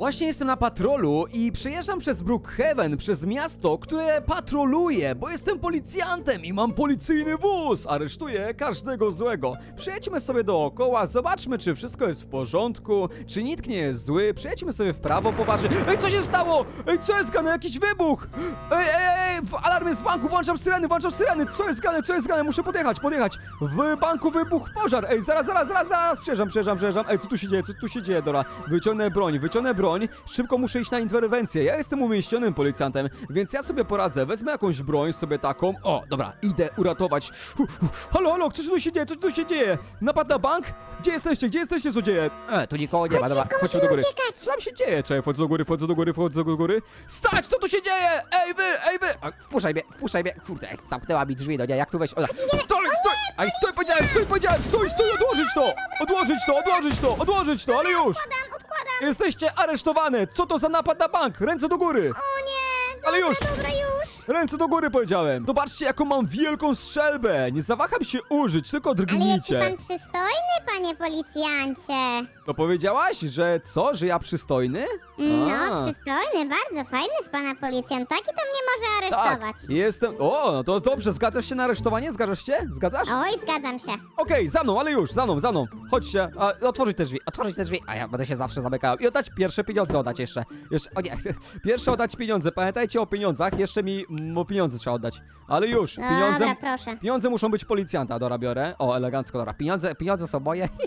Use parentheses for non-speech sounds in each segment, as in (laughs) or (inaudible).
Właśnie jestem na patrolu i przejeżdżam przez Brookhaven, przez miasto, które patroluję, bo jestem policjantem i mam policyjny wóz. Aresztuję każdego złego. Przejedźmy sobie dookoła, zobaczmy, czy wszystko jest w porządku, czy nikt nie jest zły. Przejedźmy sobie w prawo, popatrzmy. Ej, co się stało? Ej, co jest grane? Jakiś wybuch! Ej, ej, ej, w alarmie z banku, włączam syreny, włączam syreny. Co jest grane? Co jest grane? Muszę podjechać, podjechać. W banku wybuch pożar. Ej, zaraz, zaraz, zaraz, zaraz. Przejeżdżam, przejeżdżam, przejeżdżam. Ej, co tu się dzieje? Co tu się dzieje, Dora? Wyciągnę broń, wyciągnę broń. Szybko muszę iść na interwencję. Ja jestem umięśnionym policjantem, więc ja sobie poradzę. Wezmę jakąś broń sobie taką. O, dobra, idę uratować. Hu, hu. Halo, halo, co tu się dzieje? Co tu się dzieje? Napad na bank? Gdzie jesteście? Gdzie jesteście, złodzieje? E, tu nikogo nie ma, dobra, szybko, musimy do góry. uciekać. Co tam się dzieje? Czekaj, wchodzę do góry, wchodzę do góry, wchodzę do góry. Stać, co tu się dzieje? Ej wy, ej wy! A, wpuszczaj mnie, wpuszczaj mnie. Kurde, zamknęła mi drzwi, no nie, jak tu wejść? Ola. Stój, stój! Aj, stój, powiedziałem, stój, powiedziałem, stój, stój, odłożyć to! Odłożyć to, odłożyć to, odłożyć to, ale już! Odkładam, odkładam. Jesteście aresztowane! Co to za napad na bank? Ręce do góry! O nie, dobra, Ale już! dobra, już. Ręce do góry powiedziałem! Zobaczcie, jaką mam wielką strzelbę! Nie zawaham się użyć, tylko Ale jaki drgnijcie! pan przystojny, panie policjancie. To powiedziałaś, że co, że ja przystojny? No, A. przystojny, bardzo fajny z pana policjant. Taki to mnie może Tak, aresztować. jestem. O, no to dobrze, zgadzasz się na aresztowanie? Zgadzasz się? Zgadzasz? Oj, zgadzam się. Okej, za mną, ale już, za mną, za mną. Chodźcie, a, otworzyć te drzwi, otworzyć te drzwi, a ja będę się zawsze zamykał. I oddać pierwsze pieniądze, oddać jeszcze. Jeszcze, o nie, (laughs) pierwsze oddać pieniądze, pamiętajcie o pieniądzach, jeszcze mi mm, pieniądze trzeba oddać. Ale już, pieniądze, Dobra, proszę. pieniądze muszą być policjanta, dobra, biorę. O, elegancko, dobra, pieniądze, pieniądze są moje. (laughs)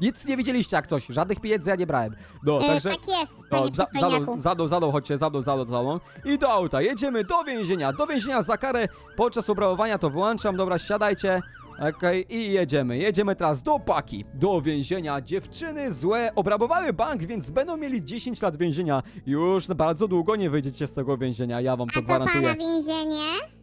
Nic nie widzieliście jak coś, żadnych pieniędzy ja nie brałem. No, E, także... tak jest, O, panie za, za, mną, przystojniaku. za mną, za mną, chodźcie, za mną, za mną, za mną. I do auta, jedziemy do więzienia, do więzienia za karę. Podczas obrabowania to wyłączam, dobra, siadajcie. Okej, i jedziemy. Jedziemy teraz do paki, do więzienia. Dziewczyny złe obrabowały bank, więc będą mieli 10 lat więzienia. Już bardzo długo nie wyjdziecie z tego więzienia, ja wam A to to gwarantuję. pana więzienie?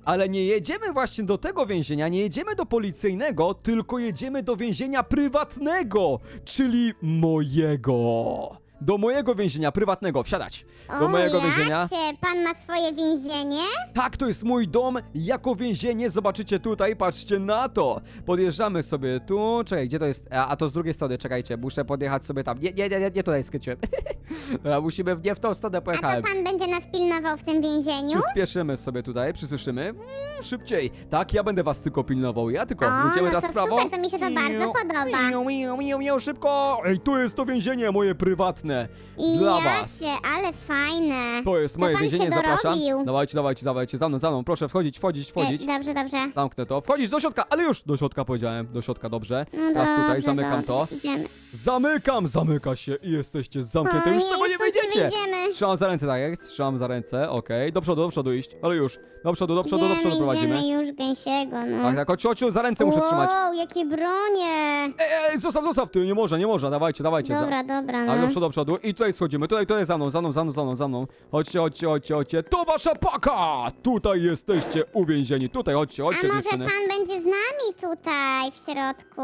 Ale nie jedziemy właśnie do tego więzienia, nie jedziemy do policyjnego, tylko jedziemy do więzienia prywatnego, czyli mojego. Do mojego więzienia prywatnego, wsiadać. Do o, mojego jacie, więzienia. pan ma swoje więzienie? Tak, to jest mój dom jako więzienie. Zobaczycie tutaj, patrzcie na to. Podjeżdżamy sobie tu. Czekaj, gdzie to jest? A, a to z drugiej strony, czekajcie, muszę podjechać sobie tam. Nie, nie, nie, nie, nie tutaj skręciłem. (laughs) Dobra, musimy nie w tą stronę A to pojechałem. pan będzie nas pilnował w tym więzieniu? Przyspieszymy sobie tutaj, przysłyszymy. Mm, Szybciej. Tak, ja będę was tylko pilnował. Ja tylko. O, Jedziemy no teraz to w prawo. super, to mi się to bardzo podoba. miau, miau, miau, miau, szybko! Ej, tu jest to więzienie moje prywatne. Dla was. Jacie, ale fajne. To jest moje pan więzienie, zapraszam. dorobił. Dawajcie, dawajcie, dawajcie. Za mną, za mną. Proszę wchodzić, wchodzić, wchodzić. E, dobrze, dobrze. Zamknę to. Wchodzić do środka, ale już! Do środka powiedziałem. Do środka, dobrze. No Teraz tutaj dobrze, zamykam to. dobrze, Idziemy. Zamykam! Zamyka się i jesteście zamknięte. Już z tego nie wyjdziemy. Trzymam za ręce, tak jak? Trzymam za ręce, okej. Do przodu, do przodu iść. Ale już. Do przodu, do przodu, do przodu prowadzimy. idziemy już gęsiego, no. Tak, tak, chodź, chodź, za ręce muszę trzymać. Wow, jakie bronie. Ej, ej, zostaw, zostaw, ty, nie można, nie można, dawajcie, dawajcie. za- Dobra, dobra, no. Ale do przodu, do przodu i tutaj schodzimy, tutaj, tutaj za mną, za mną, za mną, za mną, za mną. Chodźcie, chodźcie, chodźcie, chodźcie, to wasza paka! Tutaj jesteście uwięzieni, tutaj, chodźcie, A chodźcie może dziewczyny. pan będzie z nami tutaj w środku?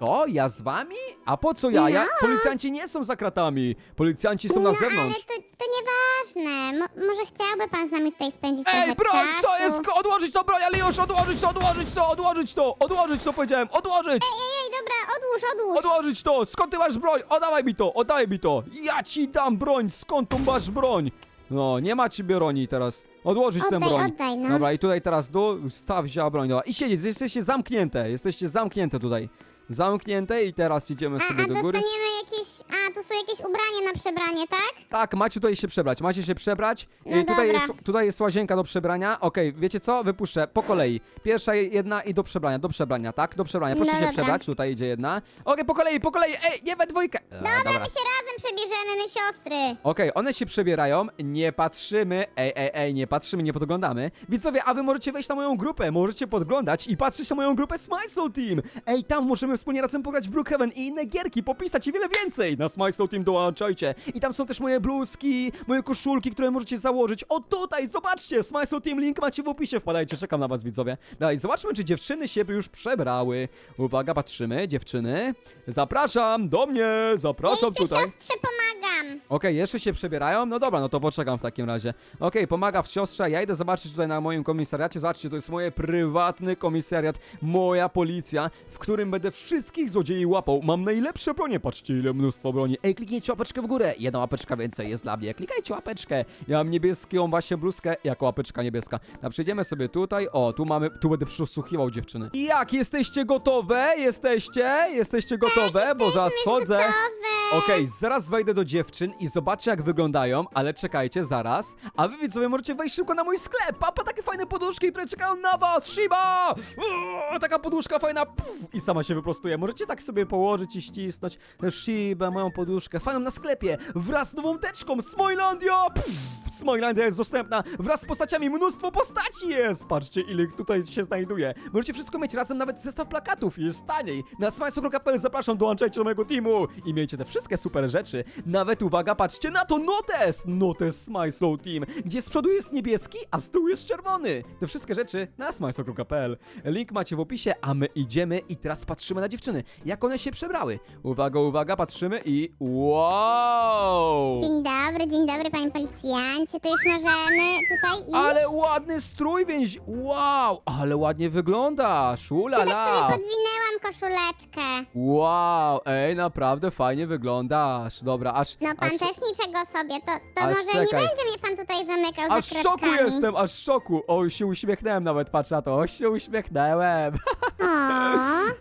To, ja z wami? A po co ja? ja? No. Policjanci nie są za kratami, policjanci są na no, ale zewnątrz. to, to nieważne. Mo może chciałby pan z nami tutaj spędzić Ej, trochę broń, czasu? co jest? Odłożyć to broń, ale już, odłożyć to, odłożyć to, odłożyć to, odłożyć to, powiedziałem, odłożyć! Ej, ej, dobra, odłóż, odłóż. Odłożyć to! Skąd ty masz broń? Oddawaj mi to! Oddaj mi to! Ja ci dam broń! Skąd tu masz broń? No, nie ma ci broni teraz. Odłożyć tę Oddaj, broń. oddaj, no. Dobra, i tutaj teraz dół, staw wzięła broń. Dobra. I siedzieć, jesteście zamknięte. Jesteście zamknięte tutaj. Zamknięte i teraz idziemy A, sobie a do góry. dostaniemy jakieś... A, tu są jakieś ubrania na przebranie, tak? Tak, macie tutaj się przebrać, macie się przebrać. No I tutaj, dobra. jest, tutaj jest łazienka do przebrania. Okej, wiecie co? Wypuszczę po kolei. Pierwsza jedna i do przebrania, do przebrania, tak? Do przebrania. Proszę No się dobra. przebrać, tutaj idzie jedna. Okej, po kolei, po kolei, ej, nie we dwójkę. E, Dobra, my się razem przebierzemy, my siostry. Okej, one się przebierają, nie patrzymy, ej, ej, ej, nie patrzymy, nie podglądamy. Widzowie, a wy możecie wejść na moją grupę, możecie podglądać i patrzeć na moją grupę Smile Team. Ej, tam możemy wspólnie razem pograć w Brookhaven i inne gierki, popisać i wiele więcej. Na Smile Slow Team dołączajcie. I tam są też moje bluzki, moje koszulki, które możecie założyć. O tutaj, zobaczcie, Smile Slow Team, link macie w opisie, wpadajcie, czekam na was, widzowie. Dalej, zobaczmy, czy dziewczyny się już przebrały. Uwaga, patrzymy, dziewczyny. Zapraszam do mnie, zapraszam Jeszcze tutaj. siostrze pomagam. Okej, jeszcze się przebierają? No dobra, no to poczekam w takim razie. Okej, pomaga w siostrze, ja idę zobaczyć tutaj na moim komisariacie. Zobaczcie, to jest moje prywatny komisariat, moja policja, w którym będę wszystkich złodziei łapał. Mam najlepsze bronie, patrzcie ile mnóstwo broni. Ej, kliknijcie łapeczkę w górę, jedna łapeczka więcej jest dla mnie. Klikajcie łapeczkę. Ja mam niebieską właśnie bluzkę, jako łapeczka niebieska. A przejdziemy sobie tutaj, o, tu mamy, tu będę przesłuchiwał dziewczyny. I jak, jesteście gotowe? Jesteście? Jesteście gotowe? Bo zaraz wchodzę. Gotowe. Okej, zaraz wejdę do dziewczyn i zobaczę jak wyglądają, ale czekajcie, zaraz. A wy widzowie możecie wejść szybko na mój sklep. Papa, takie fajne poduszki, które czekają na was. Shiba! Uuu, taka poduszka fajna. Puf, I sama się wyprostuje. Możecie tak sobie położyć i ścisnąć Shiba, moją poduszkę. Fajną na sklepie. Wraz z nową teczką. Smilandia! Puf, Smilandia jest dostępna. Wraz z postaciami. Mnóstwo postaci jest. Patrzcie ile tutaj się znajduje. Możecie wszystko mieć razem, nawet zestaw plakatów. Jest taniej. Na smajsokro.pl zapraszam, dołączajcie do mojego teamu i miejcie te wszystkie super rzeczy. Nawet uwaga, patrzcie na to, notes! Notes Smyslow Team, gdzie z przodu jest niebieski, a z tyłu jest czerwony. Te wszystkie rzeczy na smajsokro.pl. Link macie w opisie, a my idziemy i teraz patrzymy na dziewczyny, jak one się przebrały. Uwaga, uwaga, patrzymy i wow! Dzień dobry, dzień dobry, panie policjancie. To już możemy tutaj iść? Ale ładny strój więź, wow! Ale ładnie wyglądasz, Tak ulala! sobie podwinęłam koszuleczkę. Wow, ej, naprawdę fajnie wyglądasz. Dobra, aż. No pan aż, też niczego sobie, to, to Aż może czekaj. nie będzie mnie pan tutaj zamykał aż w za szoku jestem, aż w szoku. O, się uśmiechnąłem nawet, patrz na to. O, się uśmiechnąłem. (laughs) O,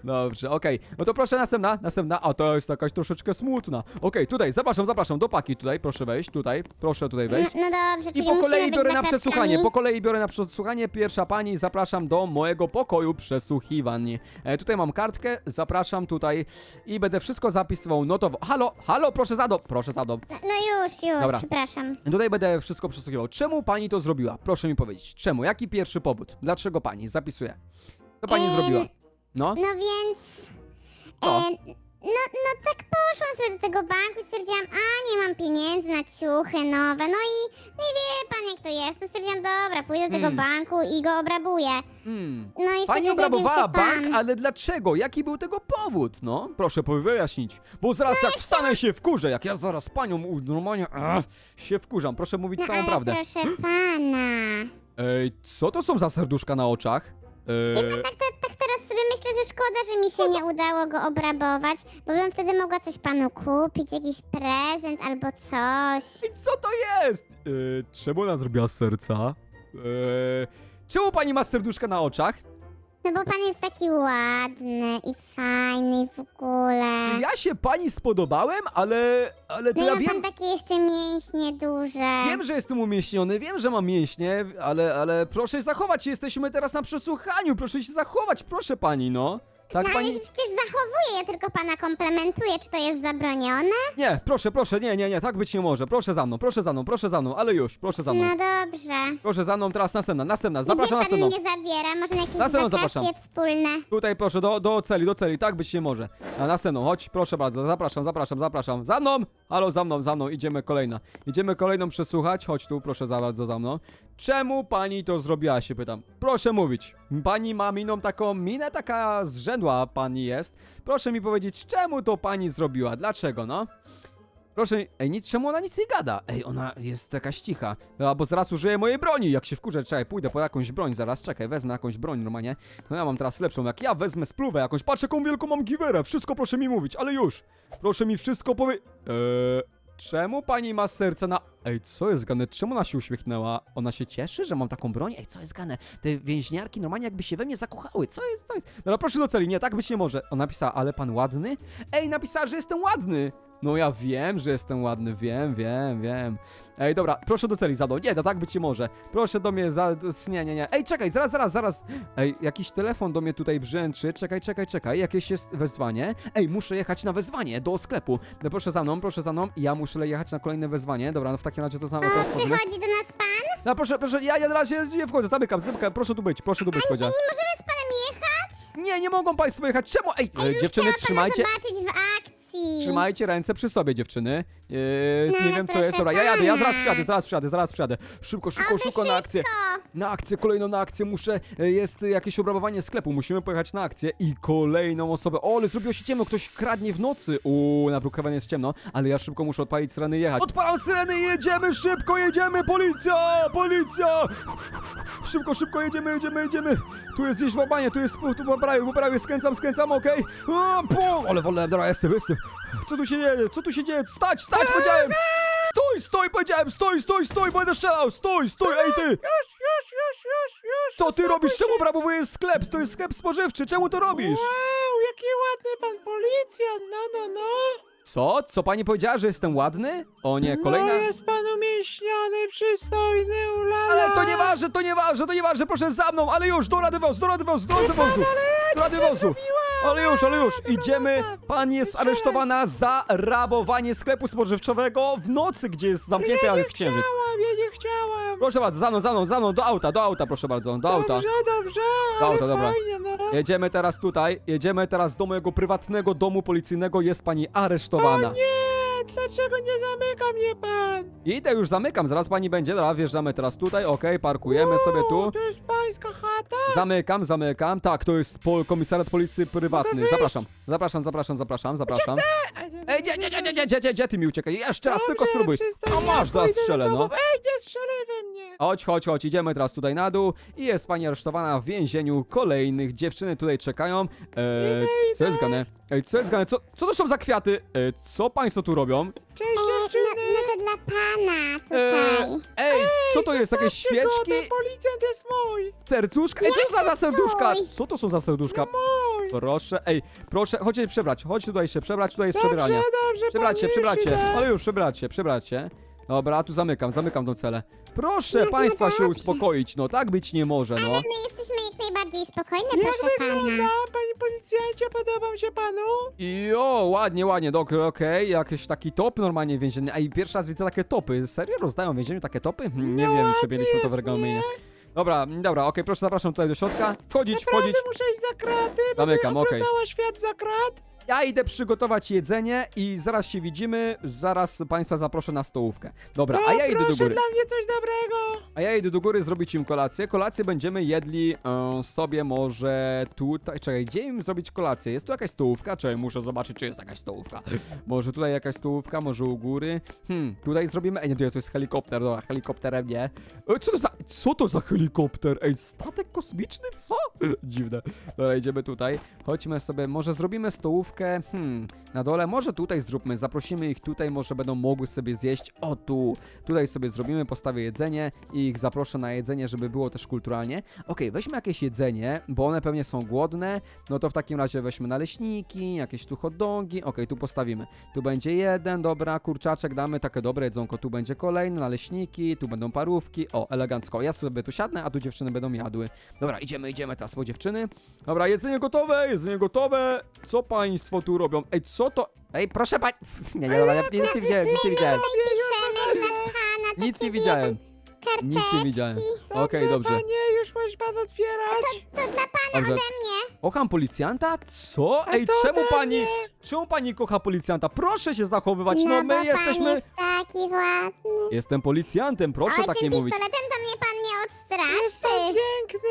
Dobrze, okej. No to proszę następna, następna. A to jest jakaś troszeczkę smutna. Okej, tutaj, zapraszam, zapraszam do paki tutaj. Proszę wejść, tutaj. Proszę tutaj no, wejść. no dobrze, I czyli po kolei być biorę za na przesłuchanie, po kolei biorę na przesłuchanie. Pierwsza pani, zapraszam do mojego pokoju przesłuchiwań. E, tutaj mam kartkę, zapraszam tutaj i będę wszystko zapisywał notowo. Halo, halo, proszę za dom, proszę za dom. No, no już, już, Dobra. przepraszam. Tutaj będę wszystko przesłuchiwał. Czemu pani to zrobiła? Proszę mi powiedzieć. Czemu? Jaki pierwszy powód? Dlaczego pani? Zapisuję. Co pani Em, zrobiła? No? No więc... Co? E, no, no tak poszłam sobie do tego banku i stwierdziłam, a nie mam pieniędzy na ciuchy nowe, no i, no i wie pan jak to jest, to stwierdziłam, dobra, pójdę do tego Hmm. banku i go obrabuję. Hmm. No i Pani wtedy obrabowała się bank, pan. ale dlaczego? Jaki był tego powód? No, proszę powie- wyjaśnić. Bo zaraz jak wstanę się wkurzę, jak ja zaraz panią u- normalnie ach, się wkurzam. Proszę mówić No całą ale prawdę. proszę pana. Ej, co to są za serduszka na oczach? Ej, Tak, tak, tak teraz sobie myślę, że szkoda, że mi się nie udało go obrabować, bo bym wtedy mogła coś panu kupić, jakiś prezent albo coś. Ej, co to jest? Ej, czemu ona zrobiła serca? Ej, czemu pani ma serduszka na oczach? No bo pan jest taki ładny i fajny i w ogóle. Czy ja się pani spodobałem, ale. ale to No ja ma wiem. pan takie jeszcze mięśnie duże. Wiem, że jestem umieśniony, wiem, że mam mięśnie, ale, ale proszę zachować się, jesteśmy teraz na przesłuchaniu, proszę się zachować, proszę pani, no. Tak No ale pani. się przecież zachowuję, ja tylko pana komplementuję, czy to jest zabronione? Nie, proszę, proszę, nie, nie, nie, tak być nie może. Proszę za mną, proszę za mną, proszę za mną, ale już, proszę za mną. No dobrze. Proszę za mną, teraz następna, następna, Gdzie zapraszam pan następną. mnie zabiera? Może na jakieś Następną wakacje zapraszam. wspólne? Tutaj proszę, do, do celi, do celi, tak być nie może. A następną, chodź, proszę bardzo, zapraszam, zapraszam, zapraszam. Za mną! Halo, za mną, za mną, idziemy kolejna. Idziemy kolejną przesłuchać, chodź tu, proszę za bardzo za mną. Czemu pani to zrobiła, się pytam. Proszę mówić. Pani ma miną taką, minę taka zrzędła pani jest. Proszę mi powiedzieć, czemu to pani zrobiła, dlaczego, no? Proszę, ej, nic, czemu ona nic nie gada? Ej, ona jest jakaś cicha. No, bo zaraz użyję mojej broni, jak się wkurzę, czekaj, pójdę po jakąś broń zaraz, czekaj, wezmę jakąś broń normalnie. No ja mam teraz lepszą, jak ja wezmę spluwę jakąś, patrz jaką wielką mam giwerę, wszystko proszę mi mówić, ale już. Proszę mi wszystko powie... Eee, czemu pani ma serce na... Ej, co jest gane? Czemu ona się uśmiechnęła? Ona się cieszy, że mam taką broń? Ej, co jest gane? Te więźniarki normalnie jakby się we mnie zakochały, co jest, co jest? No proszę do celi, nie, tak być nie może. Ona napisała, ale pan ładny? Ej, napisała, że jestem ładny! No ja wiem, że jestem ładny, wiem, wiem, wiem. Ej, dobra, proszę do celi, Zado. Nie, no tak być nie może. Proszę do mnie za... Nie, nie, nie. Ej, czekaj, zaraz, zaraz, zaraz. Ej, jakiś telefon do mnie tutaj brzęczy. Czekaj, czekaj, czekaj. Jakieś jest wezwanie. Ej, muszę jechać na wezwanie do sklepu. No proszę za mną, proszę za mną. Ja muszę jechać na kolejne wezwanie. Dobra, no w takim razie to samo wchodzimy. przychodzi do nas pan? No proszę, proszę, ja, ja na razie nie wchodzę, zamykam, zamykam. Proszę tu być, proszę tu być, powiedziałem. Nie możemy z panem jechać? Nie, nie mogą państwo jechać. Czemu? Ej, Ej, bym dziewczyny, trzymajcie. zobaczyć w akcji. Trzymajcie ręce przy sobie, dziewczyny. Eee, No, nie no wiem co proszę jest. Dobra, ja jadę, ja zaraz pana. przyjadę, zaraz przyjadę, zaraz przyjadę. Szybko, szybko, Oby szybko na akcję. szybko. Na akcję, kolejną na akcję muszę. e, Jest jakieś obrabowanie sklepu, musimy pojechać na akcję i kolejną osobę. O, ale zrobiło się ciemno, ktoś kradnie w nocy. Uuu, na Brookhaven jest ciemno, ale ja szybko muszę odpalić syreny i jechać. Odpalam syreny jedziemy, szybko jedziemy, policja, policja! Szybko, szybko jedziemy, jedziemy, jedziemy. Tu jest gdzieś łamanie, tu jest, tu po prawej, po prawej, skręcam, skręcam, okej. O, po, Ale wolę, dobra, jestem, jestem. Co tu się dzieje, co tu się dzieje? Stać, stać, powiedziałem! Stój, stój, powiedziałem, stój, stój, stój, będę strzelał, stój, stój, ej ty! Już, już, już, już, już. Co ty robisz? Czemu obrabowujesz sklep? To jest sklep spożywczy, czemu to robisz? Wow, jaki ładny pan policjant, no, no, no. Co? Co pani powiedziała, że jestem ładny? O nie, kolejna... No, jest pan umięśniony, przystojny, ulala. Ale to nieważne, to nieważne, to nieważne, proszę za mną, ale już, do rady wozu, do rady wozu, do rady wozu, do rady wozu. Ale już, ale już, idziemy, pani jest aresztowana za rabowanie sklepu spożywczego w nocy, gdzie jest zamknięty, ale jest księżyc. chciałam, ja nie chciałam. Proszę bardzo, za mną, za mną, za mną, do auta, do auta, proszę bardzo, do auta. Dobrze, dobrze, Do ale auta, dobra. fajnie, no. Jedziemy teraz tutaj, jedziemy teraz do mojego prywatnego domu policyjnego, jest pani aresztowana. Nie, dlaczego nie zamyka mnie pan? Idę już zamykam, zaraz pani będzie, dobra, wjeżdżamy teraz tutaj, okej, parkujemy sobie tu. To jest pańska chata? Zamykam, zamykam, tak, to jest pol komisariat policji prywatny, wyjść? zapraszam, zapraszam, zapraszam, zapraszam, zapraszam. Ej, gdzie, gdzie, gdzie, gdzie, gdzie, gdzie, gdzie ty mi uciekaj, jeszcze raz, tylko spróbuj. A masz, zaraz strzelę, no. Ej, nie strzelaj we mnie. Chodź, chodź, chodź, idziemy teraz tutaj na dół i jest pani aresztowana w więzieniu kolejnych. Dziewczyny tutaj czekają. Eee, co jest gane? Ej, co jest gane? Co, co to są za kwiaty? Eee, co państwo tu robią? Cześć, E, no, dziewczyny. no to dla pana tutaj. ej, co to jest? Jakieś Zostawcie go, świeczki? Ten policjant jest mój. Serduszka? Ej, co za, za serduszka? stój. Co to są za serduszka? Mój. Proszę, ej, proszę, chodźcie się przebrać, chodź tutaj się przebrać, tutaj jest Dobrze, przebieranie. dobrze, Przebrać się, pan przebrać się, ale już, przebrać się, przebrać się. Dobra, tu zamykam, zamykam tą celę. Proszę No, państwa no się dobrze. uspokoić, no tak być nie może, no. My jesteśmy jak najbardziej spokojne, Jak proszę wygląda, pana. panie policjancie, podobam się panu? I o, ładnie, ładnie, dobra, okej, jakiś taki top normalnie więzienny. A i pierwszy raz widzę takie topy. Serio rozdają w więzieniu takie topy? Hmm, nie No wiem, czy ładnie mieliśmy to w jest, regulaminie. nie? Dobra, dobra, okej, proszę, zapraszam tutaj do środka. Wchodzić, wchodzić. Naprawdę muszę iść za kraty, Zamykam, będę okej. oglądała świat za krat? Ja idę przygotować jedzenie i zaraz się widzimy. Zaraz państwa zaproszę na stołówkę. Dobra, a ja idę do góry. dla mnie coś dobrego. A ja idę do góry zrobić im kolację. Kolację będziemy jedli e, sobie może tutaj. Czekaj, gdzie im zrobić kolację? Jest tu jakaś stołówka? Czekaj, muszę zobaczyć, czy jest jakaś stołówka. Może tutaj jakaś stołówka, może u góry. Hmm, tutaj zrobimy. Ej, nie, to jest helikopter, dobra, helikopterem nie. E, co to za. Co to za helikopter? Ej, statek kosmiczny? Co? (laughs) Dziwne. Dobra, idziemy tutaj. Chodźmy sobie, może zrobimy stołówkę. Hmm, na dole, może tutaj zróbmy. Zaprosimy ich tutaj, może będą mogły sobie zjeść. O tu. Tutaj sobie zrobimy, postawię jedzenie i ich zaproszę na jedzenie, żeby było też kulturalnie. Okej, weźmy jakieś jedzenie, bo one pewnie są głodne. No to w takim razie weźmy naleśniki, jakieś tu hot dogi. Okej, tu postawimy. Tu będzie jeden, dobra, kurczaczek damy, takie dobre jedzonko. Tu będzie kolejny, naleśniki, tu będą parówki. O, elegancko. Ja sobie tu siadnę, a tu dziewczyny będą jadły. Dobra, idziemy, idziemy teraz po dziewczyny. Dobra, jedzenie gotowe, jedzenie gotowe. Co państwo tu robią? Ej, co to? Ej, proszę pań... (laughs) Nie, nie, dobra, ja nic nie widziałem, nic nie widziałem. Piszemy pana, Nic nie widziałem. Nic nie widziałem. Okej, Dobrze, panie, już możesz pan otwierać. To dla pana Dobrze. ode mnie. Kocham policjanta? Co? Ej, to czemu ode pani... mnie. Czemu pani kocha policjanta? Proszę się zachowywać, no bo my pan jesteśmy... jest taki ładny. Jestem policjantem, proszę Oj, tak tym nie mówić. pistoletem to mnie Jest pan piękny.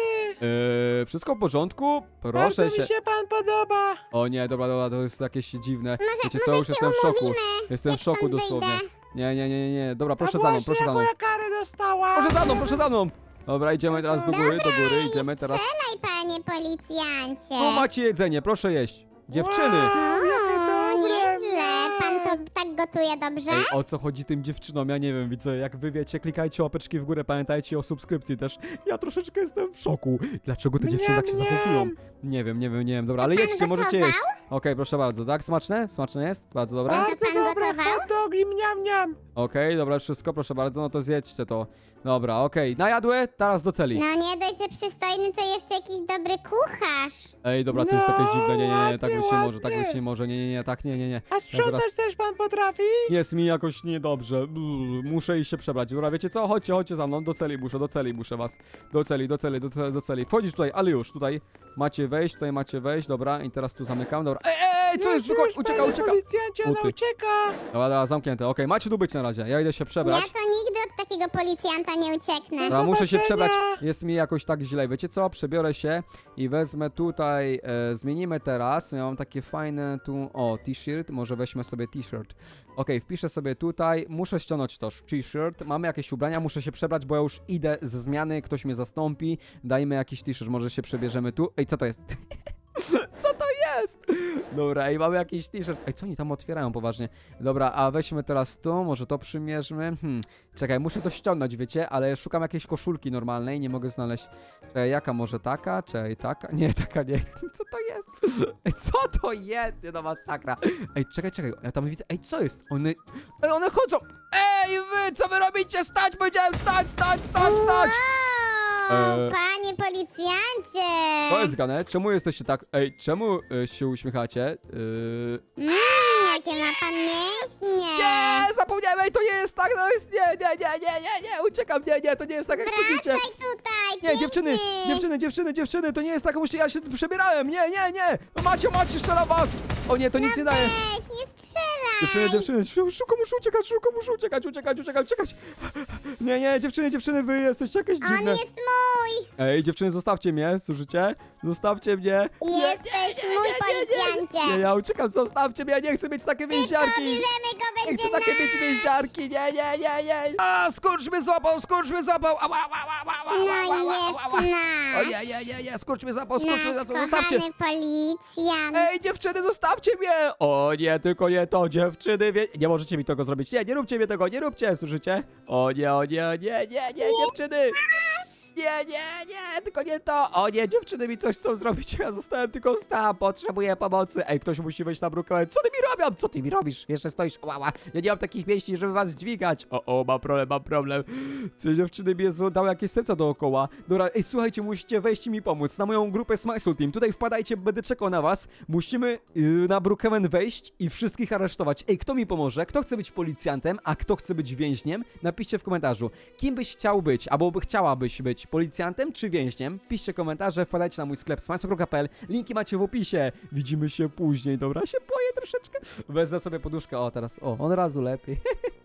Eee, wszystko w porządku? Proszę Bardzo się... mi się pan podoba. O nie, dobra, dobra, to jest jakieś dziwne. Może, Wiecie może co, już się jestem w szoku. umówimy, Jestem w jak szoku stąd dosłownie. wyjdę. Nie, nie, nie, nie, nie. Dobra, proszę A za mną, właśnie, proszę za mną. jaką ja karę dostała? Proszę za mną, proszę za mną. Dobra, idziemy teraz do góry, do góry, idziemy teraz. strzelaj, panie policjancie. Tu macie jedzenie, proszę jeść. Dziewczyny! Wow, jakie O, dobre, nieźle. wow. Pan to tak gotuje dobrze? Ej, o co chodzi tym dziewczynom? Ja nie wiem, widzę, jak wy wiecie, klikajcie łapeczki w górę, pamiętajcie o subskrypcji też. Ja troszeczkę jestem w szoku. Dlaczego te dziewczyny tak się zachowują? Nie wiem, nie wiem, nie wiem. Dobra, ale pan jedźcie, możecie gotował? jeść. Okej, proszę bardzo, tak? Smaczne? Smaczne jest? Bardzo dobre? Bardzo pan gotował? hot dogi, mniam, mniam. Okej, dobra, wszystko, proszę bardzo, no to zjedźcie to. Dobra, okej, najadłe, teraz do celi. No nie dość, że przystojny, to jeszcze jakiś dobry kucharz. Ej, dobra, to jest No, jakieś dziwne, nie, nie, nie, tak ładnie, być nie może, tak być ładnie. nie może, nie, nie, nie, tak, nie, nie, nie. A sprzątać zaraz- też pan potrafi? Jest mi jakoś niedobrze, Uuu, muszę iść się przebrać. Dobra, wiecie co, chodźcie, chodźcie za mną, do celi muszę, do celi muszę was. Do celi, do celi, do celi, do celi. Wchodzisz tutaj, ale już, tutaj macie wejść, tutaj macie wejść, dobra, i teraz tu zamykam, dobra. Ej, ej, co jest? Już, ucieka, panie ucieka. policjancie, ona ty. ucieka. Dobra, dobra, zamknięte, okej, macie tu być na razie, ja idę się Ja przebrać. to nigdy od takiego policjanta nie ucieknę. Dobra, muszę się zobaczenia. przebrać, jest mi jakoś tak źle. Wiecie co? Przebiorę się i wezmę tutaj, e, zmienimy teraz. Ja mam takie fajne tu, o, t-shirt, może weźmy sobie t-shirt. Okej, wpiszę sobie tutaj, muszę ściągnąć to t-shirt, mamy jakieś ubrania, muszę się przebrać, bo ja już idę ze zmiany, ktoś mnie zastąpi. Dajmy jakiś t-shirt, może się przebierzemy tu. Ej, co to jest? (laughs) Jest? Dobra, i mamy jakiś t-shirt. Ej, co oni tam otwierają poważnie? Dobra, a weźmy teraz tu, może to przymierzmy. Hmm, czekaj, muszę to ściągnąć, wiecie, ale szukam jakiejś koszulki normalnej, nie mogę znaleźć. Czekaj, jaka może taka? Czekaj, taka? Nie, taka nie. (laughs) Co to jest? Ej, co to jest? Nie, no masakra. Ej, czekaj, czekaj, ja tam widzę. Ej, co jest? One... Ej, one chodzą! Ej, wy, co wy robicie? Stać, powiedziałem, stać, stać, stać, stać! Wow, E, panie policjancie! To jest gane, czemu jesteście tak... Ej, czemu y, się uśmiechacie? Yy... Mmm, jakie ma pan mięśnie! Nie, zapomniałem, ej, to nie jest tak, to jest, nie, nie, nie, nie, nie, nie, uciekam, nie, nie, to nie jest tak, jak sądzicie. Wracaj tutaj, Nie, dziewczyny, piękny. dziewczyny, dziewczyny, dziewczyny, to nie jest tak, muszę, ja się przebierałem, nie, nie, nie, Macie, macie, strzela was. O nie, to nic nie daje. Weź, nie strzelaj! Dziewczyny, dziewczyny, szybko muszę uciekać, szybko muszę uciekać, uciekać, uciekać, uciekać. Nie, nie, dziewczyny, dziewczyny, wy jesteście jakieś On dziwne. jest mój! Ej, dziewczyny, zostawcie mnie, słyszycie? Zostawcie mnie. Jesteś mój policjancie! Nie, ja uciekam, zostawcie mnie, ja nie chcę mieć takie więziarki. Bierzemy go, Nie będzie chcę takie nasz! mieć więziarki, nie, nie, nie, nie. A, skurcz mnie złapał, skurcz mnie złapał. Ała, ała, ała, ała, No ała, ała, jest ała. O nasz! nie, nie, nie, nie, skurcz mnie złapał, skurcz mnie Nasz złapał, zostawcie. kochany policjant! Ej, dziewczyny, zostawcie mnie! O nie, tylko nie to, dziewczyny, wie... nie możecie mi tego zrobić. Nie, nie róbcie mnie tego, nie róbcie, słyszycie? O nie, o nie, nie, nie, nie, dziewczyny! Nie, nie, nie, tylko nie to! O nie, dziewczyny mi coś chcą zrobić, ja zostałem tylko sam, potrzebuję pomocy. Ej, ktoś musi wejść na brukę. Co ty mi robią? Co ty mi robisz? Jeszcze stoisz, łała. Ja nie mam takich mięśni, żeby was dźwigać. O, o, mam problem, mam problem. Te dziewczyny mi dały jakieś serca dookoła. Dobra, ej, słuchajcie, musicie wejść i mi pomóc. Na moją grupę Smile Team. Tutaj wpadajcie, będę czekał na was. Musimy yy, na Brookhaven wejść i wszystkich aresztować. Ej, kto mi pomoże? Kto chce być policjantem, a kto chce być więźniem? Napiszcie w komentarzu. Kim byś chciał być, albo by chciałabyś być policjantem czy więźniem? Piszcie komentarze, wpadajcie na mój sklep smile.pl. Linki macie w opisie. Widzimy się później, dobra? Się boję troszeczkę. Wezmę sobie poduszkę. O, teraz, o, on razu lepiej. (laughs)